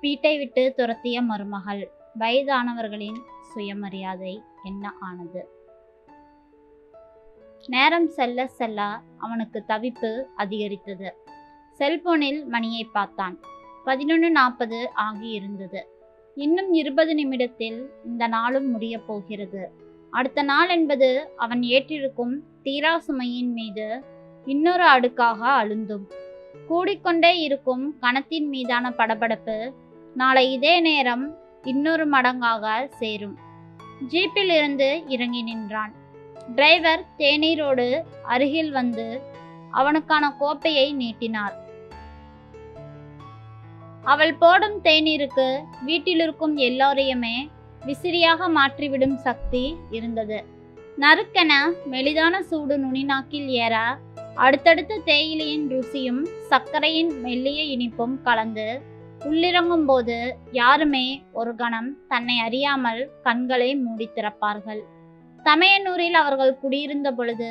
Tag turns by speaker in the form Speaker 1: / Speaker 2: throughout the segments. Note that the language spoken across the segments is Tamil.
Speaker 1: வீட்டை விட்டு துரத்திய மருமகள் வயதானவர்களின் சுயமரியாதை என்ன ஆனது? நேரம் செல்ல செல்ல அவனுக்கு தவிப்பு அதிகரித்தது. செல்போனில் மணியை பார்த்தான். பதினொன்று நாற்பது ஆகியிருந்தது. இன்னும் இருபது நிமிடத்தில் இந்த நாளும் முடியப் போகிறது. அடுத்த நாள் என்பது அவன் ஏற்றிருக்கும் தீரா சுமையின் மீது இன்னொரு அடுக்காக அழுந்தும். கூடிக்கொண்டே இருக்கும் கணத்தின் மீதான படபடப்பு நாளை இதே நேரம் இன்னொரு மடங்காக சேரும். ஜீப்பில் இருந்து இறங்கி நின்றான். டிரைவர் தேநீரோடு அருகில் வந்து அவனுக்கான கோப்பையை நீட்டினார். அவள் போடும் தேநீருக்கு வீட்டிலிருக்கும் எல்லோரையுமே விசிறியாக மாற்றிவிடும் சக்தி இருந்தது. நறுக்கென மெலிதான சூடு நுனிநாக்கில் ஏற அடுத்தடுத்த தேயிலையின் ருசியும் சர்க்கரையின் மெல்லிய இனிப்பும் கலந்து உள்ளிறங்கும் போது யாருமே ஒரு கணம் தன்னை அறியாமல் கண்களை மூடி திறப்பார்கள். தமையனூரில் அவர்கள் குடியிருந்த பொழுது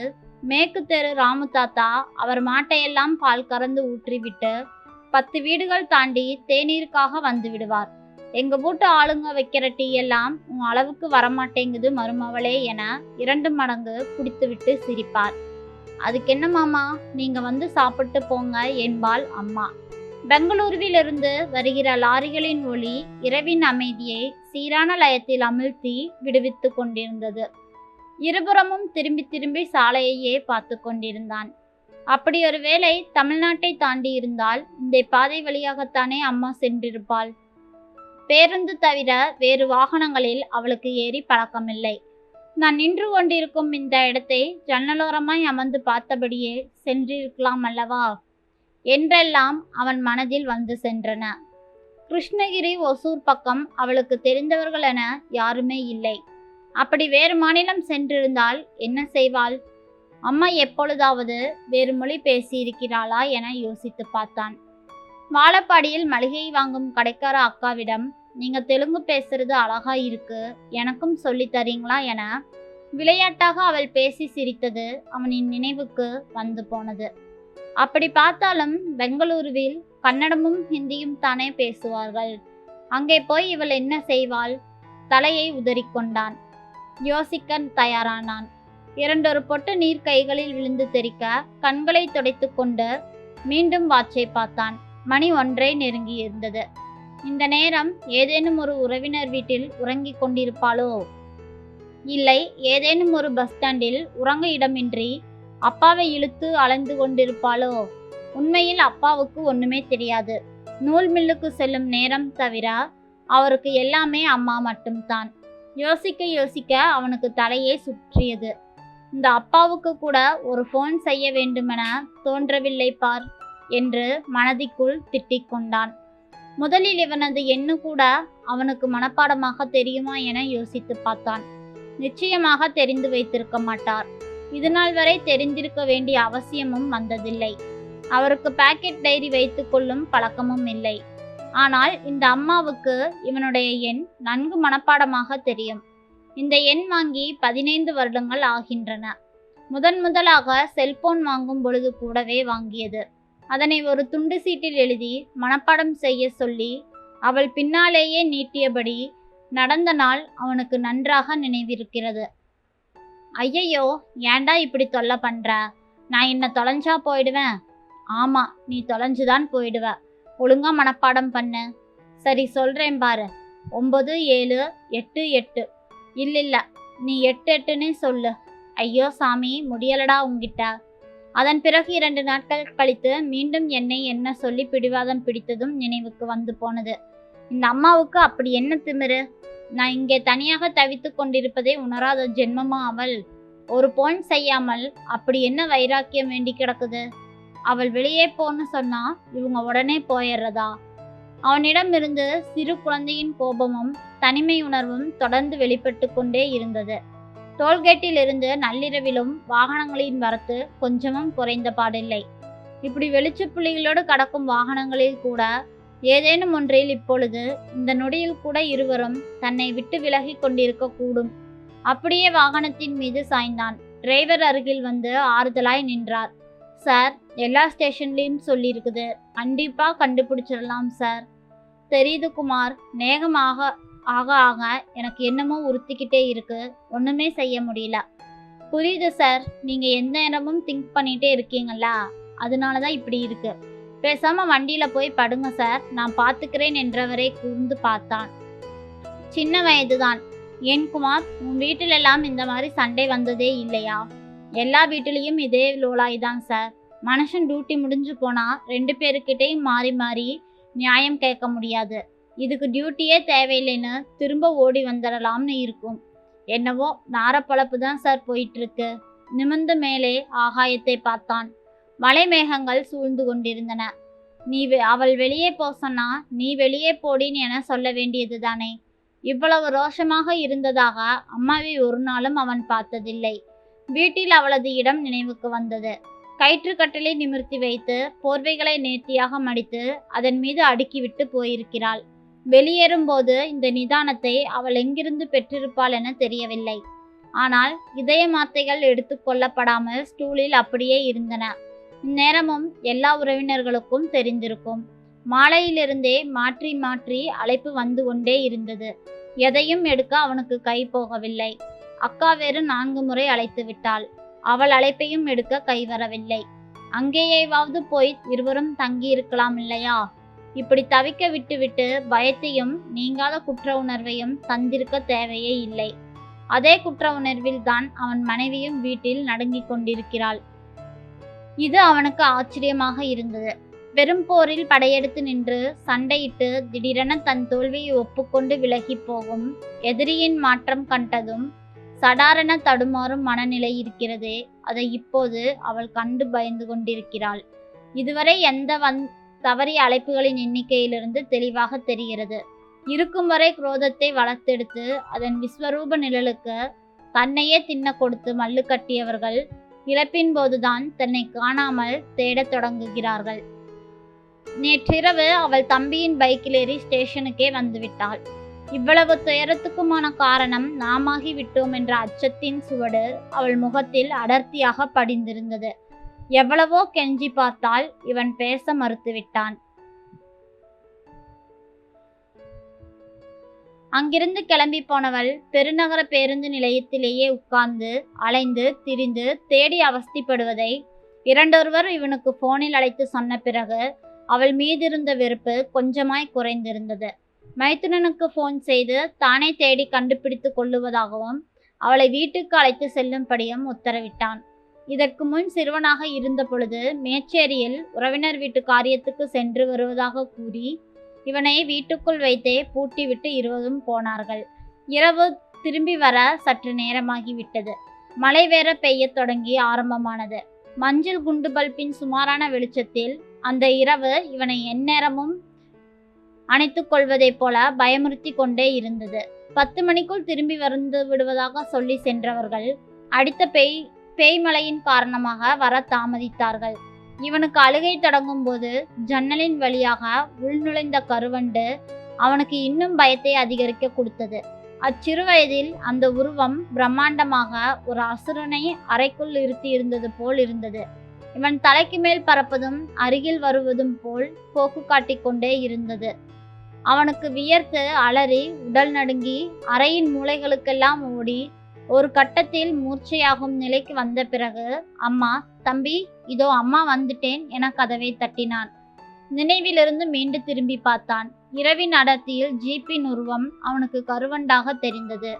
Speaker 1: மேற்கு தெரு ராமு தாத்தா அவர் மாட்டையெல்லாம் பால் கறந்து ஊற்றிவிட்டு பத்து வீடுகள் தாண்டி தேநீருக்காக வந்து விடுவார். எங்க வீட்டு ஆளுங்க வைக்கிற டீ எல்லாம் உன் அளவுக்கு வரமாட்டேங்குது மருமவளே என இரண்டு மடங்கு குடித்துவிட்டு சிரிப்பார். அதுக்கு என்ன மாமா நீங்க வந்து சாப்பிட்டு போங்க என்பாள் அம்மா. பெங்களூருவிலிருந்து வருகிற லாரிகளின் ஒளி இரவின் அமைதியை சீரான லயத்தில் அமிழ்த்தி விடுவித்து கொண்டிருந்தது. இருபுறமும் திரும்பி திரும்பி சாலையையே பார்த்து கொண்டிருந்தான். அப்படி ஒரு வேளை தமிழ்நாட்டை தாண்டி இருந்தால் இந்த பாதை வழியாகத்தானே அம்மா சென்றிருப்பாள். பேருந்து தவிர வேறு வாகனங்களில் அவளுக்கு ஏறி பழக்கமில்லை. நான் நின்று கொண்டிருக்கும் இந்த இடத்தை ஜன்னலோரமாய் அமர்ந்து பார்த்தபடியே சென்றிருக்கலாம் அல்லவா என்றெல்லாம் அவன் மனதில் வந்து சென்றன. கிருஷ்ணகிரி ஒசூர் பக்கம் அவளுக்கு தெரிந்தவர்கள் என யாருமே இல்லை. அப்படி வேறு மாநிலம் சென்றிருந்தால் என்ன செய்வாள்? அம்மா எப்பொழுதாவது வேறு மொழி பேசியிருக்கிறாளா என யோசித்து பார்த்தான். வாழப்பாடியில் மளிகை வாங்கும் கடைக்கார அக்காவிடம் நீங்க தெலுங்கு பேசுறது அழகா இருக்கு எனக்கும் சொல்லி தரீங்களா? என விளையாட்டாக அவள் பேசி சிரித்தது அவனின் நினைவுக்கு வந்து போனது. அப்படி பார்த்தாலும் பெங்களூருவில் கன்னடமும் ஹிந்தியும் தானே பேசுவார்கள். அங்கே போய் இவள் என்ன செய்வாள்? தலையை உதறிக்கொண்டான். யோசிக்க தயாரானான். இரண்டொரு பொட்டு நீர் கைகளில் விழுந்து தெறிக்க கண்களை துடைத்து கொண்டு மீண்டும் வாட்சை பார்த்தான். மணி ஒன்றை நெருங்கி இருந்தது. இந்த நேரம் ஏதேனும் ஒரு உறவினர் வீட்டில் உறங்கிக் கொண்டிருப்பாளோ? இல்லை ஏதேனும் ஒரு பஸ் ஸ்டாண்டில் உறங்க இடமின்றி அப்பாவை இழுத்து அலைந்து கொண்டிருப்பாளோ? உண்மையில் அப்பாவுக்கு ஒண்ணுமே தெரியாது. நூல் மில்லுக்கு செல்லும் நேரம் தவிர அவருக்கு எல்லாமே அம்மா மட்டும்தான். யோசிக்க யோசிக்க அவனுக்கு தலையே சுற்றியது. இந்த அப்பாவுக்கு கூட ஒரு ஃபோன் செய்ய வேண்டுமென தோன்றவில்லை பார் என்று மனதிற்குள் திட்டிக் கொண்டான். முதலில் இவனது எண்ணு கூட அவனுக்கு மனப்பாடமாக தெரியுமா என யோசித்து பார்த்தான். நிச்சயமாக தெரிந்து வைத்திருக்க மாட்டார். இதுநாள் வரை தெரிந்திருக்க வேண்டிய அவசியமும் வந்ததில்லை. அவருக்கு பாக்கெட் டைரி வைத்துக் கொள்ளும் பழக்கமும் இல்லை. ஆனால் இந்த அம்மாவுக்கு இவனுடைய எண் நன்கு மனப்பாடமாக தெரியும். இந்த எண் வாங்கி பதினைந்து வருடங்கள் ஆகின்றன. முதன் முதலாக செல்போன் வாங்கும் பொழுது கூடவே வாங்கியது. அதனை ஒரு துண்டு சீட்டில் எழுதி மனப்பாடம் செய்ய சொல்லி அவள் பின்னாலேயே நீட்டியபடி நடந்த நாள் அவனுக்கு நன்றாக நினைவிருக்கிறது. ஐயையோ ஏன்டா இப்படி தொல்லை பண்ற? நான் என்ன தொலைஞ்சா போயிடுவேன். ஆமா நீ தொலைஞ்சுதான் போயிடுவ. ஒழுங்கா மனப்பாடம் பண்ணு. சரி சொல்றேன் பாரு. ஒன்பது ஏழு எட்டு எட்டு. இல்ல நீ எட்டு எட்டுன்னு சொல்லு. ஐயோ சாமி முடியலடா உங்கிட்ட அதன் பிறகு இரண்டு நாட்கள் கழித்து மீண்டும் என்னை என்ன சொல்லி பிடிவாதம் பிடித்ததும் நினைவுக்கு வந்து போனது. இந்த அம்மாவுக்கு அப்படி என்ன திமிரு? நான் இங்கே தனியாக தவித்து கொண்டிருப்பதை உணராத ஜென்மமா அவள்? ஒரு போன் செய்யாமல் அப்படி என்ன வைராக்கியம் வேண்டி கிடக்குது? அவள் வெளியே போன்னு சொன்னா இவங்க உடனே போயிடுறதா? அவனிடம் இருந்து சிறு குழந்தையின் கோபமும் தனிமை உணர்வும் தொடர்ந்து வெளிப்பட்டு கொண்டே இருந்தது. டோல்கேட்டில் இருந்து நள்ளிரவிலும் வாகனங்களின் வரத்து கொஞ்சமும் குறைந்த பாடில்லை. இப்படி வெளிச்ச புள்ளிகளோடு கடக்கும் வாகனங்களில் கூட ஏதேனும் ஒன்றில் இப்பொழுது இந்த நொடியில் கூட இருவரும் தன்னை விட்டு விலகி கொண்டிருக்க கூடும். அப்படியே வாகனத்தின் மீது சாய்ந்தான். டிரைவர் அருகில் வந்து ஆறுதலாய் நின்றார். சார் எல்லா ஸ்டேஷன்லேயும் சொல்லியிருக்குது. கண்டிப்பாக கண்டுபிடிச்சிடலாம் சார். தெரியுது குமார் நேகமாக ஆக ஆக எனக்கு என்னமோ உறுத்திக்கிட்டே இருக்கு. ஒன்றுமே செய்ய முடியல. புரியுது சார். நீங்கள் எந்த நேரமும் திங்க் பண்ணிகிட்டே இருக்கீங்களா? அதனால தான் இப்படி இருக்குது பேசாம வண்டியில போய் படுங்க சார். நான் பார்த்துக்கிறேன் என்றவரை கூர்ந்து பார்த்தான். சின்ன வயதுதான். என் குமார் உன் வீட்டிலெல்லாம் இந்த மாதிரி சண்டை வந்ததே இல்லையா? எல்லா வீட்டிலையும் இதே லோலாய்தான் சார். மனுஷன் டியூட்டி முடிஞ்சு போனா ரெண்டு பேருக்கிட்டையும் மாறி மாறி நியாயம் கேட்க முடியாது. இதுக்கு டியூட்டியே தேவையில்லைன்னு திரும்ப ஓடி வந்துடலாம்னு இருக்கும். என்னவோ நாரப்பழப்பு தான் சார் போயிட்டு இருக்கு நிமிர்ந்த மேலே ஆகாயத்தை பார்த்தான். மலைமேகங்கள் சூழ்ந்து கொண்டிருந்தன. நீ வெ- அவள் வெளியே போ சொன்னா நீ வெளியே போடின்னு என சொல்ல வேண்டியது தானே. இவ்வளவு ரோஷமாக இருந்ததாக அம்மாவை ஒரு நாளும் அவன் பார்த்ததில்லை. வீட்டில் அவளது இடம் நினைவுக்கு வந்தது. கயிற்றுக்கட்டலை நிமிர்த்தி வைத்து போர்வைகளை நேர்த்தியாக மடித்து அதன் மீது அடுக்கிவிட்டு போயிருக்கிறாள். வெளியேறும்போது இந்த நிதானத்தை அவள் எங்கிருந்து பெற்றிருப்பாள் என தெரியவில்லை. ஆனால் இதய மாத்தைகள் எடுத்து கொள்ளப்படாமல் ஸ்டூலில் அப்படியே இருந்தன. இந்நேரமும் எல்லா உறவினர்களுக்கும் தெரிந்திருக்கும். மாலையிலிருந்தே மாற்றி மாற்றி அழைப்பு வந்து கொண்டே இருந்தது. எதையும் எடுக்க அவனுக்கு கை போகவில்லை. அக்கா வேறு நான்கு முறை அழைத்து விட்டாள். அவள் அழைப்பையும் எடுக்க கை வரவில்லை. அங்கேயேவாவது போய் இருவரும் தங்கி இருக்கலாம் இல்லையா? இப்படி தவிக்க விட்டுவிட்டு பயத்தையும் நீங்காத குற்ற உணர்வையும் தந்திருக்க தேவையே இல்லை. அதே குற்ற உணர்வில் தான் அவன் மனைவியும் வீட்டில் நடுங்கிக் கொண்டிருக்கிறாள். இது அவனுக்கு ஆச்சரியமாக இருந்தது. வெறும் போரில் படையெடுத்து நின்று சண்டையிட்டு திடீரென தன் தோல்வியை ஒப்புக்கொண்டு விலகி போகும் எதிரியின் மாற்றம் கண்டதும் சடாரென தடுமாறும் மனநிலை இருக்கிறதே அதை இப்போது அவள் கண்டு பயந்து கொண்டிருக்கிறாள். இதுவரை எந்த வந் தவறிய அழைப்புகளின் எண்ணிக்கையிலிருந்து தெளிவாக தெரிகிறது. இருக்கும் வரை குரோதத்தை வளர்த்தெடுத்து அதன் விஸ்வரூப நிழலுக்கு தன்னையே தின்ன கொடுத்து மல்லு கட்டியவர்கள் இழப்பின் போதுதான் தன்னை காணாமல் தேடத் தொடங்குகிறார்கள். நேற்றிரவு அவள் தம்பியின் பைக்கில் ஏறி ஸ்டேஷனுக்கே வந்துவிட்டாள். இவ்வளவு துயரத்துக்குமான காரணம் நாமாகி விட்டோம் என்ற அச்சத்தின் சுவடு அவள் முகத்தில் அடர்த்தியாக படிந்திருந்தது. எவ்வளவோ கெஞ்சி பார்த்தால் இவன் பேச மறுத்துவிட்டான். அங்கிருந்து கிளம்பி போனவள் பெருநகர பேருந்து நிலையத்திலேயே உட்கார்ந்து அலைந்து திரிந்து தேடி அவஸ்திப்படுவதை இரண்டொருவர் இவனுக்கு போனில் அழைத்து சொன்ன பிறகு அவள் மீதிருந்த வெறுப்பு கொஞ்சமாய் குறைந்திருந்தது. மைத்துனனுக்கு ஃபோன் செய்து தானே தேடி கண்டுபிடித்து கொள்ளுவதாகவும் அவளை வீட்டுக்கு அழைத்து செல்லும்படியும் உத்தரவிட்டான். இதற்கு முன் சிறுவனாக இருந்த பொழுது மேச்சேரியில் உறவினர் வீட்டு காரியத்துக்கு சென்று வருவதாக கூறி இவனை வீட்டுக்குள் வைத்தே பூட்டிவிட்டு இருவரும் போனார்கள். இரவு திரும்பி வர சற்று நேரமாகிவிட்டது. மழை வேற பெய்யத் தொடங்கி ஆரம்பமானது. மஞ்சள் குண்டு பல்பின் சுமாரான வெளிச்சத்தில் அந்த இரவு இவனை எந்நேரமும் அணைத்துக் கொள்வதைப் போல பயமுறுத்தி கொண்டே இருந்தது. பத்து மணிக்குள் திரும்பி வந்து விடுவதாக சொல்லி சென்றவர்கள் அடித்த பேய் பேய்மலையின் காரணமாக வர தாமதித்தார்கள். இவனுக்கு அழுகை தொடங்கும் போது ஜன்னலின் வழியாக உள்நுழைந்த கருவண்டு அவனுக்கு இன்னும் பயத்தை அதிகரிக்க கொடுத்தது. அச்சிறு வயதில் அந்த உருவம் பிரம்மாண்டமாக ஒரு அசுரனை அறைக்குள் இருத்தி இருந்தது போல் இருந்தது. இவன் தலைக்கு மேல் பறப்பதும் அருகில் வருவதும் போல் போக்கு காட்டிக்கொண்டே இருந்தது. அவனுக்கு வியர்த்து அலறி உடல் நடுங்கி அறையின் மூலைகளுக்கெல்லாம் ஓடி ஒரு கட்டத்தில் மூர்ச்சையாகும் நிலைக்கு வந்த பிறகு அம்மா தம்பி இதோ அம்மா வந்துட்டேன் என கதவை தட்டினான். நினைவிலிருந்து மீண்டு திரும்பி பார்த்தான். இரவின் அடர்த்தியில் ஜீப்பின் உருவம் அவனுக்கு கருவண்டாக தெரிந்தது.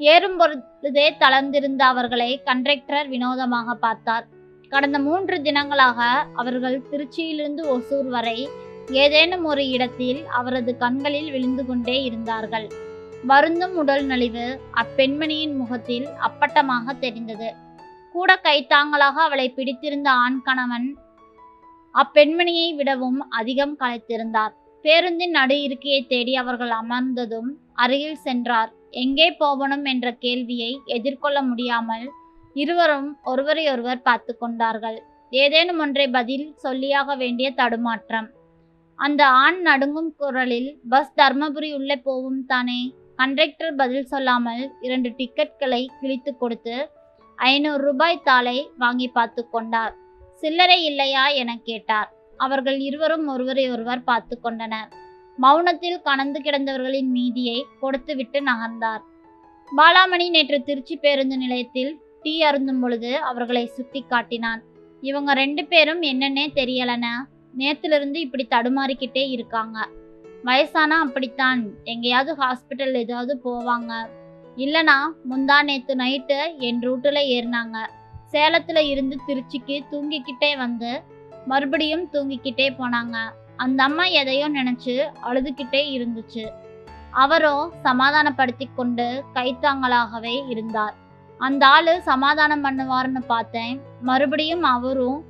Speaker 1: ஏறும் பொழுதே தளர்ந்திருந்த அவர்களை கண்டக்டர் வினோதமாக பார்த்தார். கடந்த மூன்று தினங்களாக அவர்கள் திருச்சியிலிருந்து ஒசூர் வரை ஏதேனும் ஒரு இடத்தில் அவரது கண்களில் விழுந்து கொண்டே இருந்தார்கள். வருந்தும் உடல் நலிவு அப்பெண்மணியின் முகத்தில் அப்பட்டமாக தெரிந்தது. கூட கைத்தாங்களாக அவளை பிடித்திருந்த ஆண் கணவன் அப்பெண்மணியை விடவும் அதிகம் களைத்திருந்தார். பேருந்தின் நடு இருக்கையை தேடி அவர்கள் அமர்ந்ததும் அருகில் சென்றார். எங்கே போகணும்? என்ற கேள்வியை எதிர்கொள்ள முடியாமல் இருவரும் ஒருவரையொருவர் பார்த்து கொண்டார்கள். ஏதேனும் ஒன்றை பதில் சொல்லியாக வேண்டிய தடுமாற்றம். அந்த ஆண் நடுங்கும் குரலில் பஸ் தர்மபுரி உள்ளே போகும் தானே? கண்டக்டர் பதில் சொல்லாமல் இரண்டு டிக்கெட்களை கிழித்து கொடுத்து ஐநூறு ரூபாய் தாளை வாங்கி பார்த்து கொண்டார். சில்லறை இல்லையா? என கேட்டார். அவர்கள் இருவரும் ஒருவரை ஒருவர் பார்த்து கொண்டனர். மௌனத்தில் கலந்து கிடந்தவர்களின் மீதியை கொடுத்துவிட்டு நகர்ந்தார். பாலாமணி நேற்று திருச்சி பேருந்து நிலையத்தில் டீ அருந்தும் பொழுது அவர்களை சுட்டி காட்டினான். இவங்க ரெண்டு பேரும் என்னன்னே தெரியலன நேத்திலிருந்து இப்படி தடுமாறிக்கிட்டே இருக்காங்க. வயசானா அப்படித்தான். எங்கேயாவது ஹாஸ்பிட்டல் ஏதாவது போவாங்க. இல்லனா முந்தா நேத்து நைட்டு என் ரூட்டில் ஏறினாங்க. சேலத்துல இருந்து திருச்சிக்கு தூங்கிக்கிட்டே வந்து மறுபடியும் தூங்கிக்கிட்டே போனாங்க. அந்த அம்மா எதையோ நினைச்சு அழுதுகிட்டே இருந்துச்சு. அவரோ சமாதானப்படுத்தி கொண்டு கைத்தாங்களாகவே இருந்தார். அந்த ஆளு சமாதானம் பண்ணுவாருன்னு பார்த்தேன். மறுபடியும் அவரும்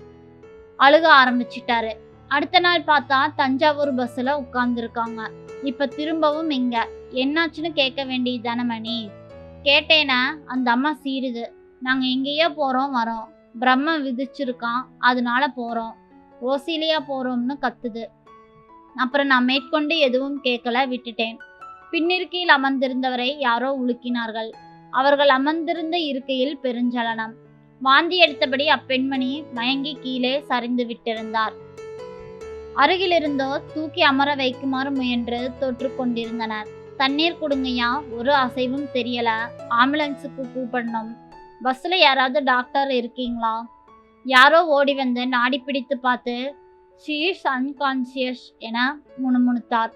Speaker 1: அழுக ஆரம்பிச்சிட்டாரு. அடுத்த நாள் பார்த்தா தஞ்சாவூர் பஸ்ஸில் உட்கார்ந்துருக்காங்க. இப்போ திரும்பவும் இங்க. என்னாச்சுன்னு கேட்க வேண்டியது தானே மணி? கேட்டேனா அந்த அம்மா சீருது நாங்கள் எங்கேயோ போகிறோம் வரோம். பிரம்ம விதிச்சிருக்கான் அதனால போகிறோம் ஓசிலியா போகிறோம்னு கத்துது. அப்புறம் நான் மேற்கொண்டு எதுவும் கேட்கல விட்டுட்டேன். பின்னிருக்கையில் அமர்ந்திருந்தவரை யாரோ உலுக்கினார்கள். அவர்கள் அமர்ந்திருந்த இருக்கையில் பெருஞ்சலனம். வாந்தி எடுத்தபடி அப்பெண்மணி மயங்கி கீழே சரிந்து விட்டிருந்தார். அருகிலிருந்தோ தூக்கி அமர வைக்குமாறு முயன்று தொற்று கொண்டிருந்தனர். தண்ணீர் கொடுங்கய்யா ஒரு அசைவும் தெரியல. ஆம்புலன்ஸுக்கு கூப்பிடணும். பஸ்ல யாராவது டாக்டர் இருக்கீங்களா? யாரோ ஓடி வந்து நாடி பிடித்து பார்த்து ஷீஸ் அன்கான்சியஸ் என முணுமுணுத்தார்.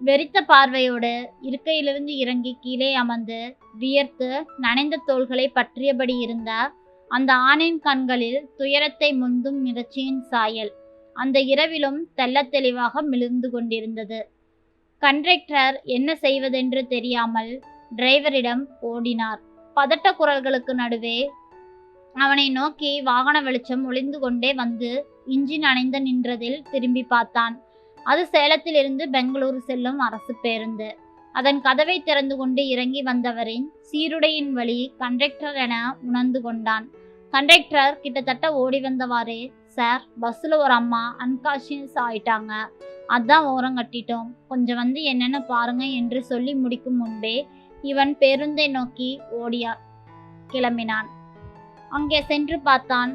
Speaker 1: வெறித்த பார்வையோடு இருக்கையிலிருந்து இறங்கி கீழே அமர்ந்து வியர்த்து நனைந்த தோள்களை பற்றியபடி இருந்த அந்த ஆணின் கண்களில் துயரத்தை முந்தும் மிரட்சியின் சாயல். அந்த இரவிலும் தெள்ளத் தெளிவாக மிளிர்ந்து கொண்டிருந்தது. கண்டக்டர் என்ன செய்வதென்று தெரியாமல் டிரைவரிடம் ஓடினார். பதட்ட குரல்களுக்கு நடுவே அவனை நோக்கி வாகன வெளிச்சம் ஒளிந்து கொண்டே வந்து இன்ஜின் அணைந்து நின்றதில் திரும்பி பார்த்தான். அது சேலத்திலிருந்து பெங்களூரு செல்லும் அரசு பேருந்து. அதன் கதவை திறந்து கொண்டு இறங்கி வந்தவரின் சீருடையின் வழி கண்டக்டர் என உணர்ந்து கொண்டான். கண்டக்டர் கிட்டத்தட்ட ஓடி வந்தவாறே சார். பஸ்ஸில் ஒரு அம்மா அன்கான்ஷியஸ் ஆயிட்டாங்க. அதான் ஓரம் கட்டிட்டோம். கொஞ்சம் வந்து என்னென்னு பாருங்க என்று சொல்லி முடிக்கும் முன்பே இவன் பேருந்தை நோக்கி ஓடியா கிளம்பினான். அங்கே சென்று பார்த்தான்.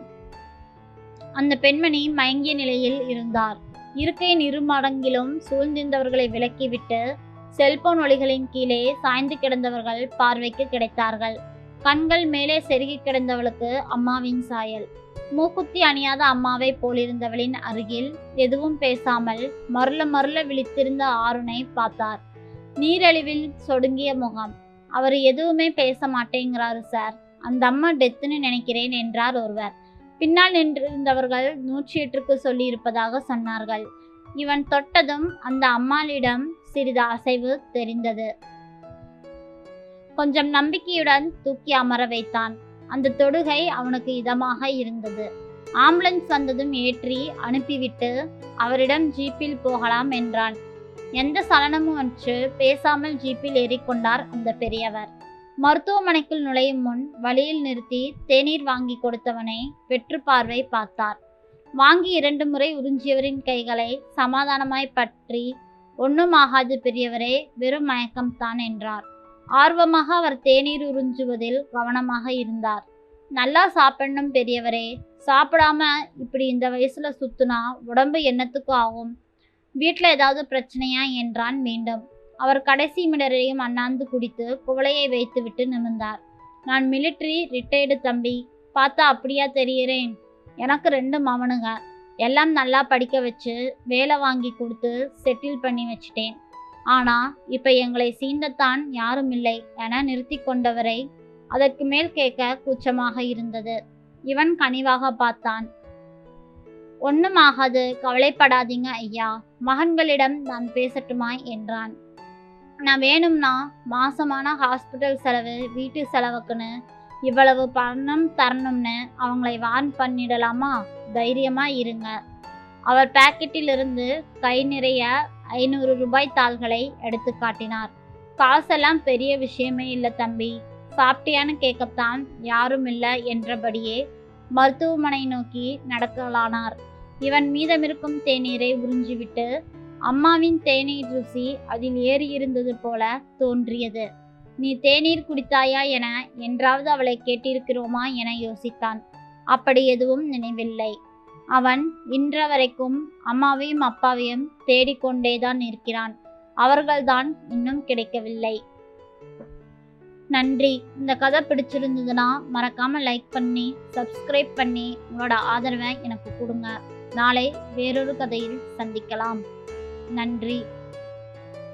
Speaker 1: அந்த பெண்மணி மயங்கிய நிலையில் இருந்தார். இருக்கையின் இரு மடங்கிலும் சூழ்ந்திருந்தவர்களை விலக்கிவிட்டு செல்போன் ஒளிகளின் கீழே சாய்ந்து கிடந்தவர்கள் பார்வைக்கு கிடைத்தார்கள். கண்கள் மேலே செருகி கிடந்தவளுக்கு அம்மாவின் சாயல். மூக்குத்தி அணியாத அம்மாவை போலிருந்தவளின் அருகில் எதுவும் பேசாமல் மருள மருள விழித்திருந்த ஆருணை பார்த்தார். நீரழிவில் சொடுங்கிய முகம். அவர் எதுவுமே பேச மாட்டேங்கிறாரு சார். அந்த அம்மா டெத்துன்னு நினைக்கிறேன் என்றார் ஒருவர். பின்னால் நின்றிருந்தவர்கள் நூற்றி எட்டுக்கு சொல்லியிருப்பதாக சொன்னார்கள். இவன் தொட்டதும் அந்த அம்மாளிடம் சிறிது அசைவு தெரிந்தது. கொஞ்சம் நம்பிக்கையுடன் தூக்கி அமர வைத்தான். அந்த தொடுகை அவனுக்கு இதமாக இருந்தது. ஆம்புலன்ஸ் வந்ததும் ஏற்றி அனுப்பிவிட்டு அவரிடம் ஜீப்பில் போகலாம் என்றான். எந்த சலனமும் அற்று பேசாமல் ஜீப்பில் ஏறிக்கொண்டார் அந்த பெரியவர். மருத்துவமனைக்குள் நுழையும் முன் வழியில் நிறுத்தி தேநீர் வாங்கி கொடுத்தவனை வெற்று பார்வை பார்த்தார். வாங்கி இரண்டு முறை உறிஞ்சியவரின் கைகளை சமாதானமாய் பற்றி ஒன்றும் ஆகாது பெரியவரே வெறும் மயக்கம்தான் என்றார். ஆர்வமாக அவர் தேநீர் உறிஞ்சுவதில் கவனமாக இருந்தார். நல்லா சாப்பிடணும் பெரியவரே. சாப்பிடாம இப்படி இந்த வயசுல சுத்துனா உடம்பு என்னத்துக்கு ஆகும்? வீட்டில் ஏதாவது பிரச்சனையா? என்றான் மீண்டும். அவர் கடைசி மிடரையும் அண்ணாந்து குடித்து குவளையை வைத்துவிட்டு நிமிர்ந்தார். நான் மிலிட்ரி ரிட்டையர்டு தம்பி. பார்த்தா அப்படியா தெரிகிறேன் எனக்கு ரெண்டு மவனுங்க எல்லாம் நல்லா படிக்க வச்சு வேலை வாங்கி கொடுத்து செட்டில் பண்ணி வச்சிட்டேன். ஆனா இப்ப எங்களை சீண்டத்தான் யாரும் இல்லை என நிறுத்தி கொண்டவரை அதற்கு மேல் கேட்க கூச்சமாக இருந்தது. இவன் கனிவாக பார்த்தான். ஒன்றும் ஆகாது கவலைப்படாதீங்க ஐயா மகன்களிடம் நான் பேசட்டுமா என்றான். நான் வேணும்னா மாசமான ஹாஸ்பிட்டல் செலவு வீட்டு செலவுக்குன்னு இவ்வளவு பணம் தரணும்னு அவங்களை வார்ன் பண்ணிடலாமா? தைரியமா இருங்க. அவர் பேக்கெட்டிலிருந்து கை நிறைய ஐநூறு ரூபாய் தாள்களை எடுத்து காட்டினார். காசெல்லாம் பெரிய விஷயமே இல்லை தம்பி. சாப்பிட்டியான்னு கேட்கத்தான் யாரும் இல்லை என்றபடியே மருத்துவமனை நோக்கி நடக்கலானார். இவன் மீதமிருக்கும் தேநீரை உறிஞ்சிவிட்டு அம்மாவின் தேநீர் ருசி அதில் ஏறி இருந்தது போல தோன்றியது. நீ தேநீர் குடித்தாயா என என்றாவது அவளை கேட்டிருக்கிறோமா? என யோசித்தான். அப்படி எதுவும் நினைவில்லை. அவன் இன்ற வரைக்கும் அம்மாவையும் அப்பாவையும் தேடிக்கொண்டேதான் இருக்கிறான். அவர்கள்தான் இன்னும் கிடைக்கவில்லை. நன்றி. இந்த கதை பிடிச்சிருந்ததுன்னா மறக்காம லைக் பண்ணி சப்ஸ்கிரைப் பண்ணி உங்களோட ஆதரவை எனக்கு கொடுங்க. நாளை வேறொரு கதையில் சந்திக்கலாம். நன்றி.